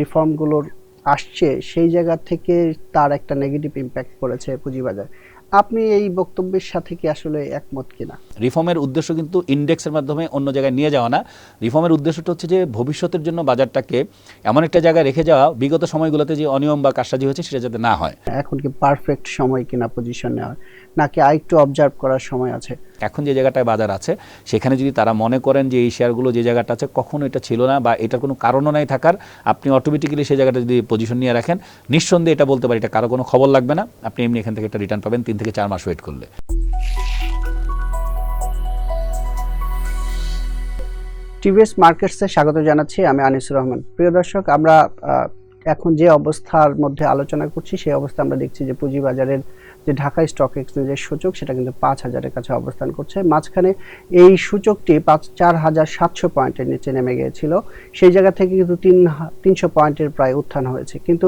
রিফর্মগুলোর আসছে সেই জায়গা থেকে তার একটা নেগেটিভ ইম্প্যাক্ট পড়েছে পুঁজিবাজার। আপনি এই বক্তব্যের সাথে কি আসলে একমত কিনা? রিফর্মের উদ্দেশ্য কিন্তু ইন্ডেক্সের মাধ্যমে অন্য জায়গায় নিয়ে যাওয়া না। রিফর্মের উদ্দেশ্যটা হচ্ছে যে ভবিষ্যতের জন্য বাজারটাকে এমন একটা জায়গায় রেখে যাওয়া বিগত সময়গুলোতে যে অনিয়ম বা কারসাজি হয়েছে সেটা যাতে না হয়। এখন কি পারফেক্ট সময় কিনা পজিশন নেওয়ার? নাকি আরেকটু অবজার্ভ করার সময় আছে? এখন যে জায়গাটায় বাজার আছে সেখানে যদি তারা মনে করেন যে এই শেয়ারগুলো যে জায়গাটা আছে কখনো এটা ছিল না বা এটার কোনো কারণও নাই থাকার আপনি অটোমেটিক্যালি সেই জায়গাটা যদি পজিশন নিয়ে রাখেন নিঃসন্দেহে এটা বলতে পারি এটা কারও কোনো খবর লাগবে না। আপনি এমনি এখান থেকে একটা রিটার্ন পাবেন তিন থেকে চার মাস ওয়েট করলে। টিভিএস মার্কেটসে স্বাগত জানাচ্ছি আমি আনিসুর রহমান। প্রিয় দর্শক আমরা এখন যে অবস্থার মধ্যে আলোচনা করছি সেই অবস্থা আমরা দেখছি যে পুঁজিবাজারের যে ঢাকা স্টক এক্সচেঞ্জের সূচক, সেটা কিন্তু পাঁচ হাজারের কাছে অবস্থান করছে। মাঝখানে এই সূচকটি পাঁচ, চার হাজার সাতশো পয়েন্টের নিচে নেমে গিয়েছিল। সেই জায়গা থেকে কিন্তু তিন, তিনশো পয়েন্টের প্রায় উত্থান হয়েছে। কিন্তু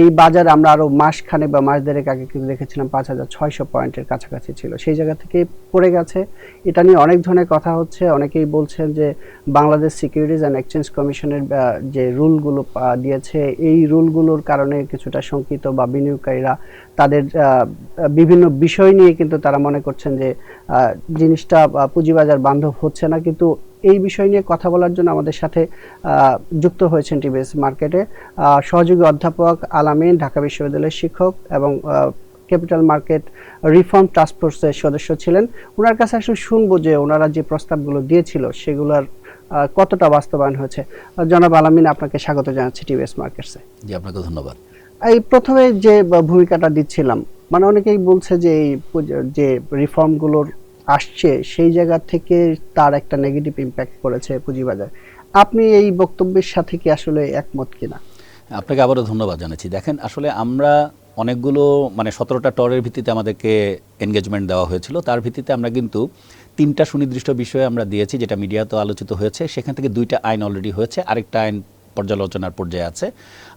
এই বাজার আমরা আরও মাসখানে বা মাস দেড়েক আগে কিন্তু দেখেছিলাম পাঁচ হাজার ছয়শো পয়েন্টের কাছাকাছি ছিল। সেই জায়গা থেকে পড়ে গেছে। এটা নিয়ে অনেক ধরনের কথা হচ্ছে। অনেকেই বলছেন যে বাংলাদেশ সিকিউরিটিজ অ্যান্ড এক্সচেঞ্জ কমিশনের যে রুলগুলো দিয়েছে, এই রুলগুলোর কারণে কিছুটা শঙ্কিত বা বিনিয়োগকারীরা তাদের বিভিন্ন বিষয় নিয়ে কিন্তু তারা মনে করছেন যে জিনিসটা পুঁজিবাজার বান্ধব হচ্ছে না। কিন্তু এই বিষয় নিয়ে কথা বলার জন্য আমাদের সাথে যুক্ত হয়েছেন টিবিএস মার্কেটে সহযোগী অধ্যাপক আলামিন, ঢাকা বিশ্ববিদ্যালয়ের শিক্ষক এবং ক্যাপিটাল মার্কেট রিফর্ম টাস্কফোর্সের সদস্য ছিলেন। ওনার কাছে আসলে শুনব যে ওনারা যে প্রস্তাবগুলো দিয়েছিল, সেগুলোর কতটা বাস্তবায়ন হয়েছে। জনাব আলামিন, আপনাকে স্বাগত জানাচ্ছি টিবিএস মার্কেটসে। জি আপনাকে ধন্যবাদ। এই প্রথমে যে ভূমিকাটা দিচ্ছিলাম মানে অনেকেই বলছে যে এই যে রিফর্মগুলোর আসছে, সেই জায়গা থেকে তার একটা নেগেটিভ ইম্প্যাক্ট পড়েছে পুঁজিবাজার। আপনি এই বক্তব্যের সাথে কি আসলে একমত কিনা? আপনাকে আবারও ধন্যবাদ জানাচ্ছি। দেখেন, আসলে আমরা অনেকগুলো মানে সতেরোটা টরের ভিত্তিতে আমাদেরকে এনগেজমেন্ট দেওয়া হয়েছিল। তার ভিত্তিতে আমরা কিন্তু তিনটা সুনির্দিষ্ট বিষয়ে আমরা দিয়েছি, যেটা মিডিয়াতে আলোচিত হয়েছে। সেখান থেকে দুইটা আইন অলরেডি হয়েছে। আরেকটা আইন পর্যালোচনার পর্যায়ে আছে।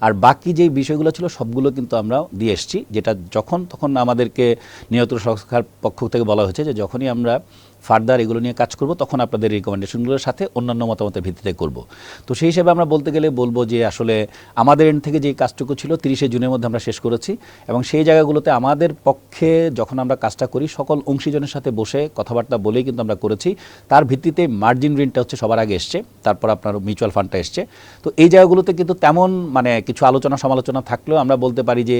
আর বাকি যে বিষয়গুলো ছিল সবগুলো কিন্তু আমরা দিয়ে এসেছি, যেটা যখন, তখন আমাদেরকে নিহত সংস্থার পক্ষ থেকে বলা হয়েছে যে যখনই আমরা ফার্দার এগুলো নিয়ে কাজ করব, তখন আপনাদের রিকমেন্ডেশনগুলোর সাথে অন্যান্য মতামতের ভিত্তিতে করব। তো সেই হিসেবে আমরা বলতে গেলে বলব যে আসলে আমাদের এন্ড থেকে যে কাজটুকু ছিল তিরিশে জুনের মধ্যে আমরা শেষ করেছি এবং সেই জায়গাগুলোতে আমাদের পক্ষে যখন আমরা কাজটা করি, সকল অংশীজনের সাথে বসে কথাবার্তা বলেই কিন্তু আমরা করেছি। তার ভিত্তিতে মার্জিন ঋণটা হচ্ছে সবার আগে এসছে, তারপর আপনার মিউচুয়াল ফান্ডটা এসছে। তো এই জায়গাগুলোতে কিন্তু তেমন মানে কিছু আলোচনা সমালোচনা থাকলেও আমরা বলতে পারি যে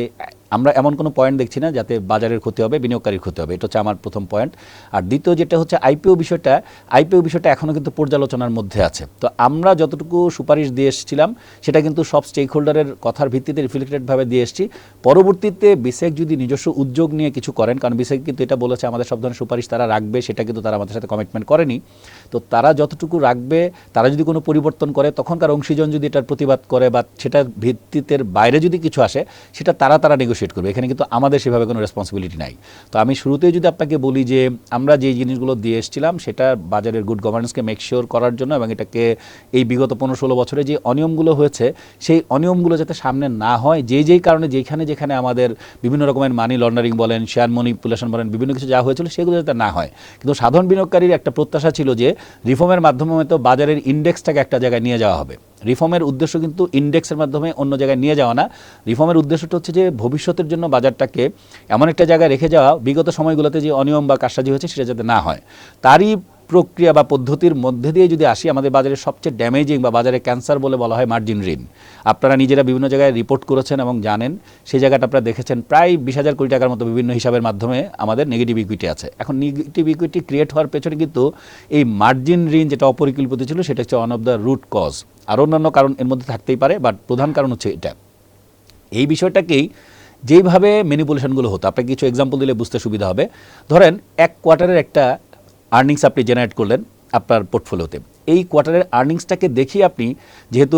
আমরা এমন কোনো পয়েন্ট দেখছি না যাতে বাজারের ক্ষতি হবে, বিনিয়োগকারীর ক্ষতি হবে। এটা হচ্ছে আমার প্রথম পয়েন্ট আর দ্বিতীয় যেটা হচ্ছে আইপিও বিষয়টা আইপিও বিষয়টা এখনও কিন্তু পর্যালোচনার মধ্যে আছে। তো আমরা যতটুকু সুপারিশ দিয়ে এসেছিলাম, সেটা কিন্তু সব স্টেক হোল্ডারের কথার ভিত্তিতে রিফ্লেক্টেডভাবে দিয়ে এসেছি। পরবর্তীতে বিসেক যদি নিজস্ব উদ্যোগ নিয়ে কিছু করেন, কারণ বিসেক কিন্তু এটা বলেছে আমাদের সব ধরনের সুপারিশ তারা রাখবে, সেটা কিন্তু তারা আমাদের সাথে কমিটমেন্ট করেনি। তো তারা যতটুকু রাখবে, তারা যদি কোনো পরিবর্তন করে, তখনকার অংশীজন যদি এটার প্রতিবাদ করে বা সেটা ভিত্তিতে বাইরে যদি কিছু আসে, সেটা তারা তারা নেগোশিয়েট করবে। এখানে কিন্তু আমাদের সেভাবে কোনো রেসপন্সিবিলিটি নাই। তো আমি শুরুতেই যদি আপনাকে বলি যে, আমরা যে জিনিসগুলো দিয়ে এসেছিলাম, সেটা বাজারের গুড গভর্নেন্সকে মেক শিওর করার জন্য এবং এটাকে এই বিগত পনেরো ষোলো বছরে যে অনিয়মগুলো হয়েছে, সেই অনিয়মগুলো যাতে সামনে না হয় যেই যেই কারণে, যেখানে যেখানে আমাদের বিভিন্ন রকমের মানি লন্ডারিং বলেন শেয়ার মনিপুলেশন বলেন, বিভিন্ন কিছু যা হয়েছিল, সেগুলো যাতে না হয়। কিন্তু সাধারণ বিনিয়োগকারীর একটা প্রত্যাশা ছিল যে রিফর্মের মাধ্যমে হয়তো বাজারের ইন্ডেক্সটাকে একটা জায়গায় নিয়ে যাওয়া হবে। রিফর্মের উদ্দেশ্য কিন্তু ইন্ডেক্সের মাধ্যমে অন্য জায়গায় নিয়ে যাওয়া না। রিফর্মের উদ্দেশ্যটা হচ্ছে যে ভবিষ্যতের জন্য বাজারটাকে এমন একটা জায়গায় রেখে যাওয়া, বিগত সময়গুলোতে যে অনিয়ম বা কারসাজি হয়েছে সেটা যাতে না হয়। তারই প্রক্রিয়া বা পদ্ধতির মধ্যে দিয়ে যদি আসি, আমাদের বাজারের সবচেয়ে ড্যামেজিং বা বাজারে ক্যান্সার বলে বলা হয় মার্জিন ঋণ। আপনারা নিজেরা বিভিন্ন জায়গায় রিপোর্ট করেছেন এবং জানেন, সেই জায়গাটা আপনারা দেখেছেন, প্রায় বিশ হাজার কোটি টাকার মতো বিভিন্ন হিসাবের মাধ্যমে আমাদের নেগেটিভ ইকুইটি আছে। এখন নেগেটিভ ইকুইটি ক্রিয়েট হওয়ার পেছনে কিন্তু এই মার্জিন ঋণ যেটা অপরিকল্পিত ছিল, সেটা হচ্ছে one of the root cause আর অন্যান্য কারণ এর মধ্যে থাকতেই পারে বাট প্রধান কারণ হচ্ছে এটা। এই বিষয়টাকেই যেইভাবে ম্যানিপুলেশনগুলো হতো, আপনাকে কিছু এক্সাম্পল দিলে বুঝতে সুবিধা হবে। ধরেন, এক কোয়ার্টারের একটা আর্নিংস আপনি জেনারেট করলেন আপনার পোর্টফোলিওতে এই কোয়ার্টারের আর্নিংসটাকে দেখিয়ে আপনি যেহেতু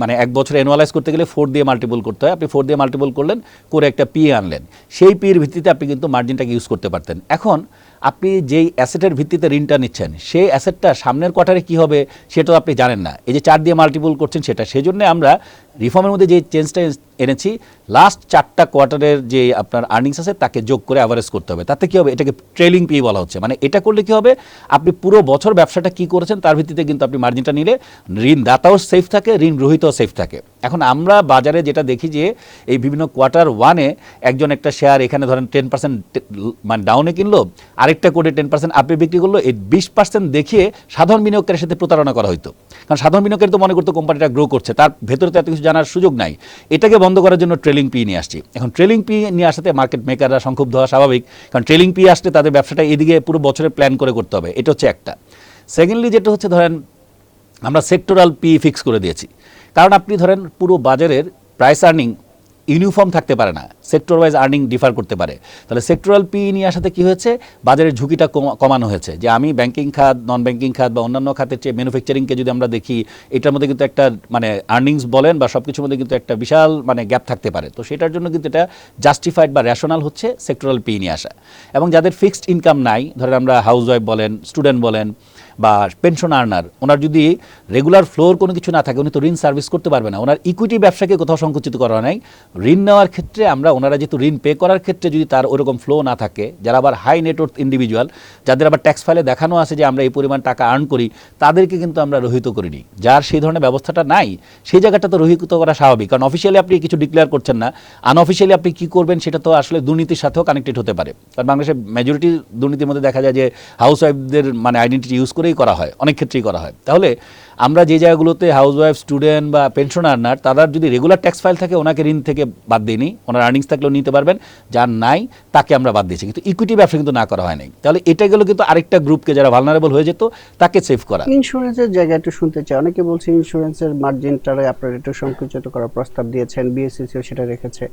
মানে এক বছর অ্যানুয়ালাইজ করতে গেলে ফোর দিয়ে মাল্টিপল করতে হয়। আপনি ফোর দিয়ে মাল্টিপল করলেন, করে একটা পি আনলেন। সেই পির ভিত্তিতে আপনি কিন্তু মার্জিনটাকে ইউজ করতে পারতেন। এখন আপনি যেই অ্যাসেটের ভিত্তিতে ঋণটা নিচ্ছেন, সেই অ্যাসেটটা সামনের কোয়ার্টারে কী হবে সেটাও আপনি জানেন না। এই যে চার দিয়ে মাল্টিপল করছেন সেটা সেই জন্য আমরা রিফর্মের মধ্যে যে চেঞ্জটা এনেছি লাস্ট চারটা কোয়ার্টারের যে আপনার আর্নিংস আছে তাকে যোগ করে অ্যাভারেজ করতে হবে। তাতে কি হবে? এটাকে ট্রেলিং পি বলা হচ্ছে। মানে এটা করলে কি হবে? আপনি পুরো বছর ব্যবসাটা কি করেছেন তার ভিত্তিতে কিন্তু আপনি মার্জিনটা নিলে ঋণ দাতাও সেফ থাকে ঋণ গ্রহীতাও সেফ থাকে। এখন আমরা বাজারে যেটা দেখি যে এই বিভিন্ন কোয়ার্টার ওয়ানে একজন একটা শেয়ার এখানে ধরেন টেন পার্সেন্ট মানে ডাউনে কিনলো, আরেকটা কোডে টেন পার্সেন্ট আপে বিক্রি করল, এই বিশ পার্সেন্ট দেখিয়ে সাধারণ বিনিয়োগকারীর সাথে প্রতারণা করা হতো কারণ সাধারণ বিনিয়োগকারী তো মনে করতো কোম্পানিটা গ্রো করছে, তার ভেতরে তো এত কিছু জানার সুযোগ নাই। এটাকে বন্ধ করার জন্য ট্রেলিং পি নিয়ে আসছি। এখন ট্রেলিং পি নিয়ে আসাতে মার্কেট মেকাররা সংক্ষুব্ধ হওয়া স্বাভাবিক, কারণ ট্রেলিং পি আসলে তাদের ব্যবসাটা এদিকে পুরো বছরের প্ল্যান করে করতে হবে। এটা হচ্ছে একটা। সেকেন্ডলি যেটা হচ্ছে ধরেন, আমরা সেক্টরাল পি ফিক্স করে দিয়েছি। কারণ আপনি ধরেন, পুরো বাজারের প্রাইস আর্নিং ইউনিফর্ম থাকতে পারে না। সেক্টর ওয়াইজ আর্নিং ডিফার করতে পারে। তাহলে সেক্টরাল পি নিয়ে আসাতে কি হয়েছে? বাজারের ঝুঁকিটা কমানো হয়েছে। যে আমি ব্যাংকিং খাত নন ব্যাংকিং খাত বা অন্যান্য খাতের চেয়ে ম্যানুফ্যাকচারিংকে যদি আমরা দেখি, এটার মধ্যে কিন্তু একটা মানে আর্নিংস বলেন বা সব কিছুর মধ্যে কিন্তু একটা বিশাল মানে গ্যাপ থাকতে পারে। তো সেটার জন্য কিন্তু এটা জাস্টিফাইড বা রেশনাল হচ্ছে সেক্টরাল পি নিয়ে আসা। এবং যাদের ফিক্সড ইনকাম নাই, ধরেন আমরা হাউস ওয়াইফ বলেন স্টুডেন্ট বলেন বা পেনশন আর্নার ওনার যদি রেগুলার ফ্লোর কোনো কিছু না থাকে, উনি তো ঋণ সার্ভিস করতে পারবে না। ওনার ইকুইটি ব্যবসাকে কোথাও সংকুচিত করা নাই। ঋণ নেওয়ার ক্ষেত্রে আমরা, ওনারা যেহেতু ঋণ পে করার ক্ষেত্রে যদি তার ওরকম ফ্লো না থাকে, যারা আবার হাই নেটওয়ার্থ ইন্ডিভিজুয়াল যাদের আবার ট্যাক্স ফাইলে দেখানো আছে যে আমরা এই পরিমাণ টাকা আর্ন করি, তাদেরকে কিন্তু আমরা রহিত করিনি। যার সেই ধরনের ব্যবস্থাটা নাই, সেই জায়গাটা তো রহিত করা স্বাভাবিক। কারণ অফিসিয়ালি আপনি কিছু ডিক্লেয়ার করছেন না। আনঅফিসিয়ালি আপনি কি করবেন সেটা তো আসলে দুর্নীতির সাথেও কানেক্টেড হতে পারে। কারণ বাংলাদেশে মেজরিটি দুর্নীতির মধ্যে দেখা যায় যে হাউস ওয়াইফদের মানে আইডেন্টিটি ইউজ করেই করা হয় অনেক ক্ষেত্রেই করা হয়। তাহলে আমরা যে জায়গাগুলোতে হাউস ওয়াইফ স্টুডেন্ট বা পেনশন আর্নার তাদের যদি রেগুলার ট্যাক্স ফাইল থাকে ওনাকে ঋণ থেকে বাদ দিইনি ওনার আর্নিংস থাকলেও নিতে পারবেন যার নাই তাকে আমরা বাদ দিয়েছি। কিন্তু ইকুইটি ব্যবসা কিন্তু না করা হয় নাই। তাহলে এটা গেলো কিন্তু আরেকটা গ্রুপকে যারা ভালনারেবল হয়ে যেত তাকে সেভ করা। ইন্স্যুরেন্সের জায়গায় একটু শুনতে চাই। অনেকে বলছে ইন্স্যুরেন্সের মার্জিনটারে আপনারা একটু সংকুচিত করার প্রস্তাব দিয়েছেন বিএসসিসিও সেটা রেখেছে।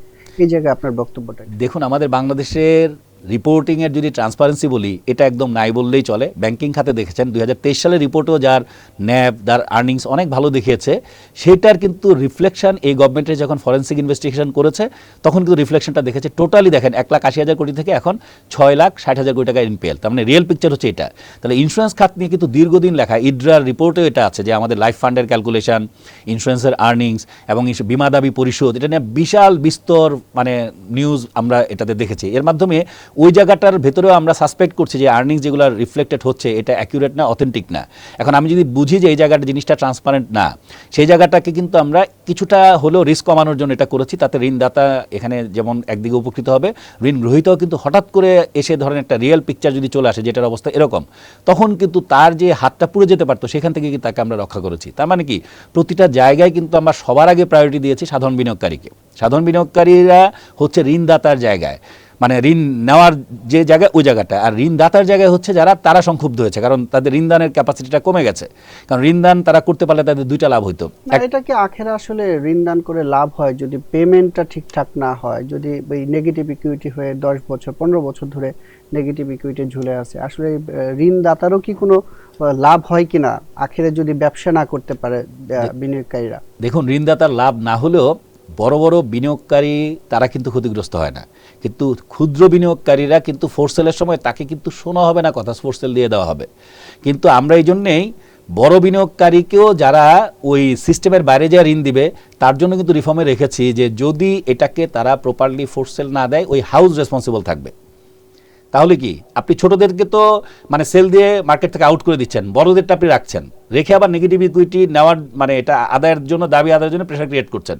এই জায়গায় আপনার বক্তব্যটা দেখুন আমাদের বাংলাদেশের রিপোর্টিংয়ের যদি ট্রান্সপারেন্সি বলি, এটা একদম নাই বললেই চলে। ব্যাংকিং খাতে দেখেছেন, দুই হাজার তেইশ সালের রিপোর্টও যার ন্যাব তার আর্নিংস অনেক ভালো দেখিয়েছে, সেটার কিন্তু রিফ্লেকশন এই গভর্নমেন্টের যখন ফরেন্সিক ইনভেস্টিগেশন করেছে, তখন কিন্তু রিফ্লেকশনটা দেখেছে টোটালি দেখেন, এক লাখ আশি হাজার কোটি থেকে এখন ছয় লাখ ষাট হাজার কোটি টাকা এনপিএল তার মানে রিয়েল পিকচার হচ্ছে এটা। তাহলে ইন্স্যুরেন্স খাত নিয়ে কিন্তু দীর্ঘদিন লেখা ইড্রার রিপোর্টেও এটা আছে যে আমাদের লাইফ ফান্ডের ক্যালকুলেশন ইন্স্যুরেন্সের আর্নিংস এবং বীমা দাবি পরিশোধ, এটা নিয়ে বিশাল বিস্তর মানে নিউজ আমরা এটাতে দেখেছি। এর মাধ্যমে ওই জায়গাটার ভেতরেও আমরা সাসপেক্ট করছি যে আর্নিংস যেগুলো রিফ্লেক্টেড হচ্ছে, এটা অ্যাকুরেট না অথেন্টিক না। এখন আমি যদি বুঝি যে এই জায়গাটা জিনিসটা ট্রান্সপারেন্ট না, সেই জায়গাটাকে কিন্তু আমরা কিছুটা হলেও রিস্ক কমানোর জন্য এটা করেছি, তাতে ঋণদাতা এখানে যেমন একদিকে উপকৃত হবে, ঋণ গ্রহীতাও কিন্তু হঠাৎ করে এসে ধরেন একটা রিয়েল পিকচার যদি চলে আসে, যেটার অবস্থা এরকম, তখন কিন্তু তার যে হাতটা পুড়ে যেতে পারতো, সেখান থেকে কিন্তু তাকে আমরা রক্ষা করেছি। তার মানে কি? প্রতিটা জায়গায় কিন্তু আমরা সবার আগে প্রায়োরিটি দিয়েছি সাধারণ বিনিয়োগকারীকে। সাধারণ বিনিয়োগকারীরা হচ্ছে ঋণদাতার জায়গায়। মানে ঋণ নেওয়ার যে জায়গায় ওই জায়গাটা। আর ঋণদাতার জায়গায় হচ্ছে যারা তারা সংক্ষুব্ধ হয়েছে কারণ তাদের ঋণদানের ক্যাপাসিটিটা কমে গেছে। কারণ ঋণদান তারা করতে পারলে তাদের দুইটা লাভ হইতো। এটা কি আখেরে আসলে ঋণ দান করে লাভ হয় যদি পেমেন্টটা ঠিকঠাক না হয় যদি ওই নেগেটিভ ইকুইটি হয়ে দশ বছর পনেরো বছর ধরে নেগেটিভ ইকুইটি ঝুলে আছে। আসলে ঋণদাতারও কি কোনো লাভ হয় কিনা? আখেরে যদি ব্যবসা না করতে পারে বিনিয়োগকারীরা। দেখুন ঋণদাতার লাভ না হলেও বড় বড় বিনিয়োগকারী তারা কিন্তু ক্ষতিগ্রস্ত হয় না। কিন্তু ক্ষুদ্র বিনিয়োগকারীরা কিন্তু ফোরসেলের সময় তাকে কিন্তু শোনা হবে না, কথা ফোরসেল দিয়ে দেওয়া হবে। কিন্তু আমরা এই জন্যেই বড় বিনিয়োগকারীকেও যারা ওই সিস্টেমের বাইরে যা ঋণ দিবে, তার জন্য কিন্তু রিফর্মে রেখেছি যে যদি এটাকে তারা প্রপারলি ফোরসেল না দেয়, ওই হাউস রেসপন্সিবল থাকবে। তাহলে কি? আপনি ছোটদেরকে তো মানে সেল দিয়ে মার্কেট থেকে আউট করে দিচ্ছেন, বড়দেরটা আপনি রাখছেন। রেখে আবার নেগেটিভ ইকুইটি নেওয়ার মানে এটা আদায়ের জন্য, দাবি আদায়ের জন্য প্রেশার ক্রিয়েট করছেন।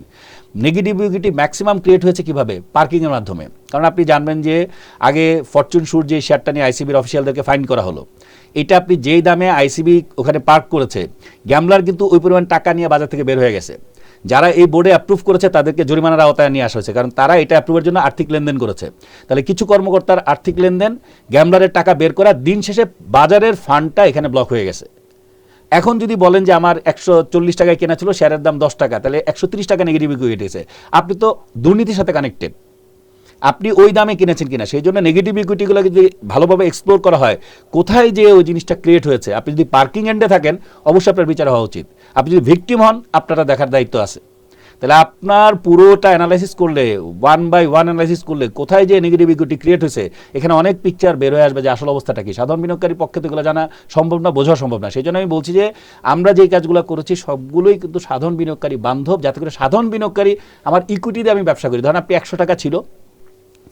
নেগেটিভ ইকুইটি ম্যাক্সিমাম ক্রিয়েট হয়েছে কীভাবে? পার্কিংয়ের মাধ্যমে। কারণ আপনি জানবেন যে, আগে ফরচুন সুর যে শেয়ারটা নিয়ে আইসিবির অফিসিয়ালদেরকে ফাইন করা হলো, এটা আপনি যেই দামে আইসিবি ওখানে পার্ক করেছে গ্যামলার কিন্তু ওই পরিমাণ টাকা নিয়ে বাজার থেকে বের হয়ে গেছে। যারা এই বোর্ডে অ্যাপ্রুভ করেছে, তাদেরকে জরিমানার আওতায় নিয়ে আসা হয়েছে। কারণ তারা এটা অ্যাপ্রুভের জন্য আর্থিক লেনদেন করেছে। তাহলে কিছু কর্মকর্তার আর্থিক লেনদেন গ্যামলারের টাকা বের করা, দিন শেষে বাজারের ফান্ডটা এখানে ব্লক হয়ে গেছে। এখন যদি বলেন যে আমার একশো চল্লিশ টাকায় কেনা ছিল শেয়ারের দাম দশ টাকা, তাহলে একশো টাকা নেগেটিভ গেছে আপনি তো দুর্নীতির সাথে কানেক্টেড আপনি ওই দামে কিনেছেন কিনা? সেই জন্য নেগেটিভ ইকুইটিগুলো যদি ভালোভাবে এক্সপ্লোর করা হয়, কোথায় যে ওই জিনিসটা ক্রিয়েট হয়েছে? আপনি যদি পার্কিং এন্ডে থাকেন, অবশ্যই আপনার বিচার হওয়া উচিত। আপনি যদি ভিকটিম হন আপনারা দেখার দায়িত্ব আছে। তাহলে আপনার পুরোটা অ্যানালাইসিস করলে ওয়ান বাই ওয়ান অ্যানালাইসিস করলে, কোথায় যে নেগেটিভ ইকুইটি ক্রিয়েট হয়েছে, এখানে অনেক পিকচার বের হয়ে আসবে যে আসল অবস্থাটা কি। সাধারণ বিনিয়োগকারীর পক্ষে তো এগুলো জানা সম্ভব না, বোঝা সম্ভব না। সেই জন্য আমি বলছি যে, আমরা যে কাজগুলো করেছি, সবগুলোই কিন্তু সাধারণ বিনিয়োগকারী বান্ধব। যাতে করে সাধারণ বিনিয়োগকারী আমার ইকুইটি দিয়ে আমি ব্যবসা করি। ধরেন আপনি একশো টাকা ছিল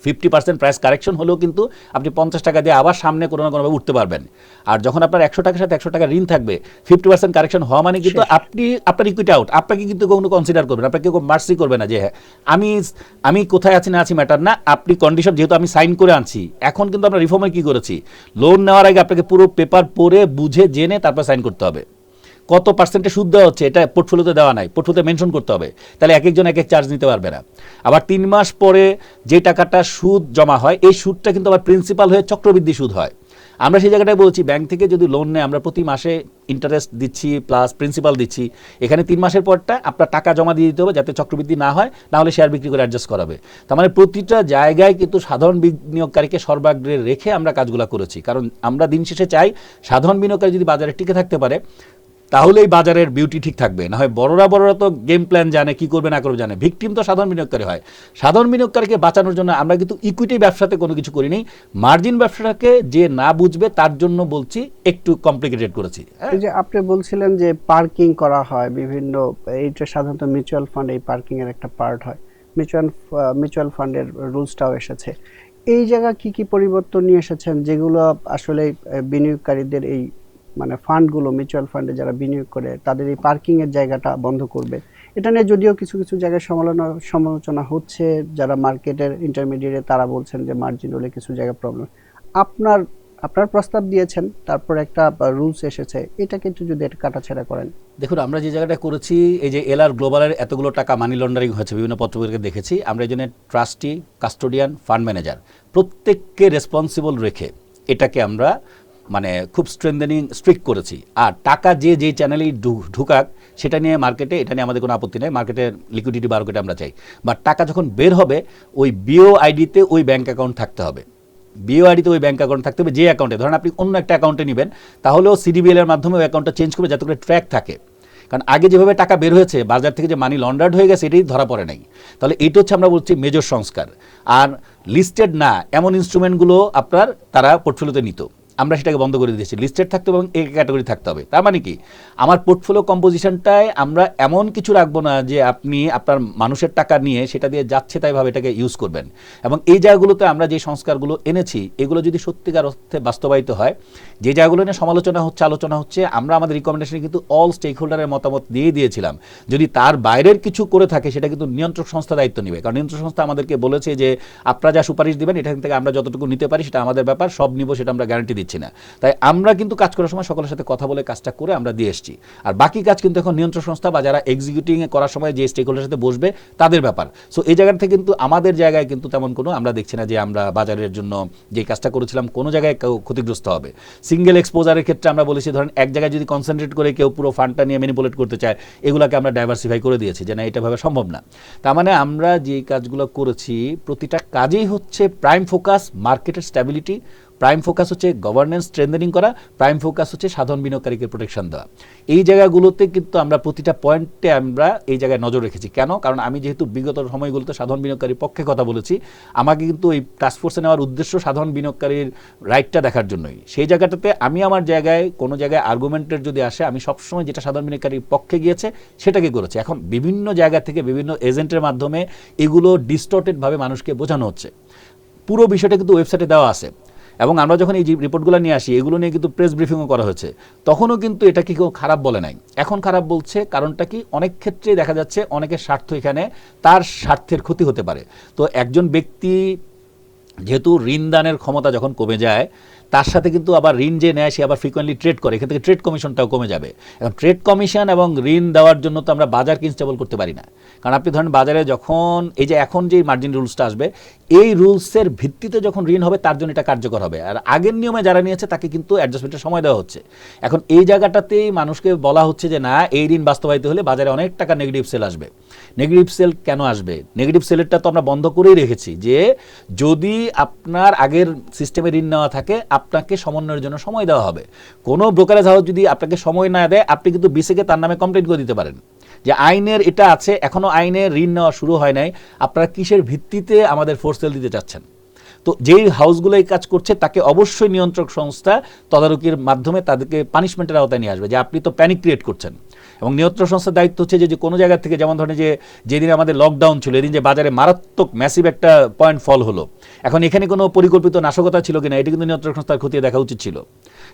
ফিফটি পার্সেন্ট প্রাইস কারেকশন হলেও কিন্তু আপনি পঞ্চাশ টাকা দিয়ে আবার সামনে কোনো না কোনোভাবে উঠতে পারবেন। আর যখন আপনার একশো টাকার সাথে একশো টাকা ঋণ থাকবে ফিফটি পার্সেন্ট কারেকশন হওয়া মানে কিন্তু আপনি আপনার ইকুইটি আউট আপনাকে কিন্তু কোনো কনসিডার করবেন আপনাকে কেউ মার্সি করবে না যে হ্যাঁ আমি আমি কোথায় আছি না আছি ম্যাটার না আপনি কন্ডিশন যেহেতু আমি সাইন করে আনছি এখন কিন্তু আমরা রিফর্মে কী করেছি? লোন নেওয়ার আগে আপনাকে পুরো পেপার পড়ে বুঝে জেনে তারপর সাইন করতে হবে। কত পার্সেন্টে সুদ দেওয়া হচ্ছে, এটা পোর্টফোলিওতে দেওয়া নাই পোর্টফোলিওতে মেনশন করতে হবে। তাহলে এক একজন এক এক চার্জ নিতে পারবে না। আবার তিন মাস পরে যে টাকাটা সুদ জমা হয়, এই সুদটা কিন্তু আবার প্রিন্সিপাল হয়ে চক্রবৃদ্ধি সুদ হয়। আমরা সেই জায়গাটায় বলছি ব্যাংক থেকে যদি লোন নেয়, আমরা প্রতি মাসে ইন্টারেস্ট দিচ্ছি প্লাস প্রিন্সিপাল দিচ্ছি। এখানে তিন মাসের পরটা আপনার টাকা জমা দিয়ে দিতে হবে, যাতে চক্রবৃদ্ধি না হয়, না হলে শেয়ার বিক্রি করে অ্যাডজাস্ট করাবে। তার মানে প্রতিটা জায়গায় কিন্তু সাধারণ বিনিয়োগকারীকে সর্বাগ্রে রেখে আমরা কাজগুলো করেছি। কারণ আমরা দিন শেষে চাই, সাধারণ বিনিয়োগকারী যদি বাজারে টিকে থাকতে পারে তাহলে এই বাজারের বিউটি ঠিক থাকবে। না হয় বড়রা বড়রা তো গেম প্ল্যান জানে, কি করবে না করবে জানে। ভিকটিম তো সাধারণ বিনিয়োগকারী হয়। সাধারণ বিনিয়োগকারীকে বাঁচানোর জন্য আমরা কিন্তু ইকুইটি ব্যবসাতে কোনো কিছু করিনি। মার্জিন ব্যবসাটাকে যে না বুঝবে তার জন্য বলছি, একটু কমপ্লিকেটেড করেছি। হ্যাঁ? এই যে আপনি বলছিলেন যে পার্কিং করা হয়, বিভিন্ন এইটা সাধারণত মিউচুয়াল ফান্ড এই পার্কিং এর একটা পার্ট হয়। মিউচুয়াল মিউচুয়াল ফান্ডের রুলসটাও এসেছে। এই জায়গা কি কি পরিবর্তন নিয়ে এসেছেন, যেগুলো আসলে বিনিয়োগকারীদের এই মানে ফান্ডগুলো মিউচুয়াল ফান্ডে যারা বিনিয়োগ করে, তাদের এই পার্কিংয়ের জায়গাটা বন্ধ করবে। এটা নিয়ে যদিও কিছু কিছু জায়গায় সমালোচনা সমালোচনা হচ্ছে, যারা মার্কেটের ইন্টারমিডিয়েটে তারা বলছেন যে মার্জিন হলে কিছু জায়গায় প্রবলেম আপনার আপনার প্রস্তাব দিয়েছেন, তারপর একটা রুলস এসেছে, এটাকে একটু যদি এটা কাটাছেড়া করেন। দেখুন, আমরা যে জায়গাটা করেছি, এই যে এলআর গ্লোবালের এতগুলো টাকা মানি লন্ডারিং হয়েছে, বিভিন্ন পত্রপত্রিকা দেখেছি, আমরা এই জন্য ট্রাস্টি কাস্টোডিয়ান ফান্ড ম্যানেজার প্রত্যেককে রেসপন্সিবল রেখে এটাকে আমরা মানে খুব স্ট্রেন্থেনিং স্ট্রিক্ট করেছি। আর টাকা যে যে চ্যানেলেই ঢুকাক, সেটা নিয়ে মার্কেটে এটা নিয়ে আমাদের কোনো আপত্তি নেই। মার্কেটের লিকুইডিটি মার্কেটে আমরা চাই। বাট টাকা যখন বের হবে, ওই বিও আইডিতে ওই ব্যাঙ্ক অ্যাকাউন্ট থাকতে হবে। বিও আইডিতে ওই ব্যাঙ্ক অ্যাকাউন্ট থাকতে হবে, যে অ্যাকাউন্টে ধরেন আপনি অন্য একটা অ্যাকাউন্টে নেবেন, তাহলেও সিডিবিএল এর মাধ্যমে ওই অ্যাকাউন্টটা চেঞ্জ করবে, যাতে করে ট্র্যাক থাকে। কারণ আগে যেভাবে টাকা বের হয়েছে, বাজার থেকে যে মানি লন্ডার্ড হয়ে গেছে, এটাই ধরা পড়ে নাই। তাহলে এটা হচ্ছে আমরা বলছি মেজর সংস্কার। আর লিস্টেড না, এমন ইনস্ট্রুমেন্টগুলো আপনার, তারা পোর্টফোলিওতে নিত। আমরা সেটাকে বন্ধ করে দিয়েছি। লিস্টেড থাকতে হবে এবং এই ক্যাটাগরি থাকতে হবে। তার মানে কি? আমার পোর্টফোলিও কম্পোজিশনটায় আমরা এমন কিছু রাখব না যে আপনি আপনার মানুষের টাকা নিয়ে সেটা দিয়ে যাচ্ছে তাই ভাবে এটাকে ইউজ করবেন। এবং এই জায়গাগুলোতে আমরা যে সংস্কারগুলো এনেছি, এগুলো যদি সত্যিকার অর্থে বাস্তবায়িত হয়, যে জায়গাগুলো নিয়ে সমালোচনা হচ্ছে, আলোচনা হচ্ছে, আমরা আমাদের রিকমেন্ডেশনে কিন্তু অল স্টেক হোল্ডারের মতামত দিয়ে দিয়েছিলাম। যদি তার বাইরের কিছু করে থাকে, সেটা কিন্তু নিয়ন্ত্রক সংস্থা দায়িত্ব নেবে। কারণ নিয়ন্ত্রক সংস্থা আমাদেরকে বলেছে যে, আপনারা যা সুপারিশ দেবেন, এখান থেকে আমরা যতটুকু নিতে পারি, সেটা আমাদের ব্যাপার, সব নিব, সেটা আমরা গ্যারান্টি দিচ্ছি। না। তাই আমরা কিন্তু কাজ করার সময় সকলের সাথে কথা বলে কাজটা করে আমরা দিয়ে এসেছি। আর বাকি কাজ কিন্তু এখন নিয়ন্ত্রক সংস্থা বা যারা এক্সিকিউটিং করার সময় যে স্টেক হোল্ডারের সাথে বসবে, তাদের ব্যাপার। সো এই জায়গা থেকে কিন্তু আমাদের জায়গায় কিন্তু তেমন কোনো আমরা দেখছি না যে আমরা বাজারের জন্য যে কাজটা করেছিলাম, কোনো জায়গায় ক্ষতিগ্রস্ত হবে। সিঙ্গেল এক্সপোজারের ক্ষেত্রে আমরা বলেছি, ধরেন এক জায়গায় যদি কনসেন্ট্রেট করে কেউ পুরো ফান্ডটা নিয়ে ম্যানিপুলেট করতে চায়, এগুলোকে আমরা ডাইভার্সিফাই করে দিয়েছি যে না, এটা ভাবে সম্ভব না। তার মানে আমরা যে কাজগুলো করেছি, প্রতিটা কাজেই হচ্ছে প্রাইম ফোকাস মার্কেটের স্ট্যাবিলিটি প্রাইম ফোকাস হচ্ছে গভর্নেন্স স্ট্রেন্থেনিং করা প্রাইম ফোকাস হচ্ছে সাধারণ বিনিয়োগকারীকে প্রোটেকশন দেওয়া। এই জায়গাগুলোতে কিন্তু আমরা প্রতিটা পয়েন্টে আমরা এই জায়গায় নজর রেখেছি। কেন? কারণ আমি যেহেতু বিগত সময়গুলোতে সাধারণ বিনিয়োগকারীর পক্ষে কথা বলেছি, আমাকে কিন্তু এই টাস্কফোর্সে নেওয়ার উদ্দেশ্য সাধারণ বিনিয়োগকারীর রাইটটা দেখার জন্যই। সেই জায়গাটাতে আমি আমার জায়গায়, কোনো জায়গায় আর্গুমেন্টের যদি আসে, আমি সবসময় যেটা সাধারণ বিনিয়োগকারীর পক্ষে গিয়েছে, সেটাকে করেছি। এখন বিভিন্ন জায়গা থেকে বিভিন্ন এজেন্টের মাধ্যমে এগুলো ডিস্টর্টেডভাবে মানুষকে বোঝানো হচ্ছে। পুরো বিষয়টা কিন্তু ওয়েবসাইটে দেওয়া আছে। এবং আমরা যখন এই রিপোর্টগুলো নিয়ে আসি, এগুলো নিয়ে কিন্তু প্রেস ব্রিফিংও করা হয়েছে। তখনও কিন্তু এটা কি কেউ খারাপ বলে নাই। এখন খারাপ বলছে কারণটা কি? অনেক ক্ষেত্রে দেখা যাচ্ছে অনেকের স্বার্থ এখানে তার স্বার্থের ক্ষতি হতে পারে। তো একজন ব্যক্তি যেহেতু ঋণ দানের ক্ষমতা যখন কমে যায় তার সাথে কিন্তু আবার ঋণ যে নেয়, সে আবার ফ্রিকোয়েন্টলি ট্রেড করে। এখান থেকে ট্রেড কমিশনটাও কমে যাবে। এখন ট্রেড কমিশন এবং ঋণ দেওয়ার জন্য তো আমরা বাজারকে ইনস্টেবল করতে পারি না। কারণ আপনি ধরেন বাজারে যখন, এই যে এখন যে মার্জিন রুলসটা আসবে, এই রুলসের ভিত্তিতে যখন ঋণ হবে, তার জন্য এটা কার্যকর হবে। আর আগের নিয়মে যারা নিয়েছে, তাকে কিন্তু অ্যাডজাস্টমেন্টের সময় দেওয়া হচ্ছে। এখন এই জায়গাটাতেই মানুষকে বলা হচ্ছে যে, না, এই ঋণ বাস্তবায়িত হলে বাজারে অনেক টাকা নেগেটিভ সেল আসবে। নেগেটিভ সেল কেন আসবে? নেগেটিভ সেলেরটা তো আমরা বন্ধ করেই রেখেছি যে যদি আপনার আগের সিস্টেমে ঋণ নেওয়া থাকে, আপনাকে সমন্বয়ের জন্য সময় দেওয়া হবে। কোনো ব্রোকারেজ হাউস যদি আপনাকে সময় না দেয়, আপনি কিন্তু বিসিকে তার নামে কমপ্লেন করে দিতে পারেন। যে আইনের এটা আছে এখনও আইনের ঋণ নেওয়া শুরু হয় নাই, আপনারা কিসের ভিত্তিতে আমাদের ফোর্স সেল দিতে চাচ্ছেন? তো যেই হাউসগুলো এই কাজ করছে, তাকে অবশ্যই নিয়ন্ত্রক সংস্থা তদারকির মাধ্যমে তাদেরকে পানিশমেন্টের আওতায় নিয়ে আসবে। যে আপনি তো প্যানিক ক্রিয়েট করছেন। এবং নিয়ন্ত্রণ সংস্থার দায়িত্ব হচ্ছে যে কোনো জায়গা থেকে যেমন ধরেন যে, যেদিন আমাদের লকডাউন ছিল, এদিন যে বাজারে মারাত্মক ম্যাসিভ একটা পয়েন্ট ফল হলো। এখন এখানে কোনো পরিকল্পিত নাশকতা ছিল কিনা, এটি কিন্তু নিয়ন্ত্রক সংস্থার খতিয়ে দেখা উচিত ছিল।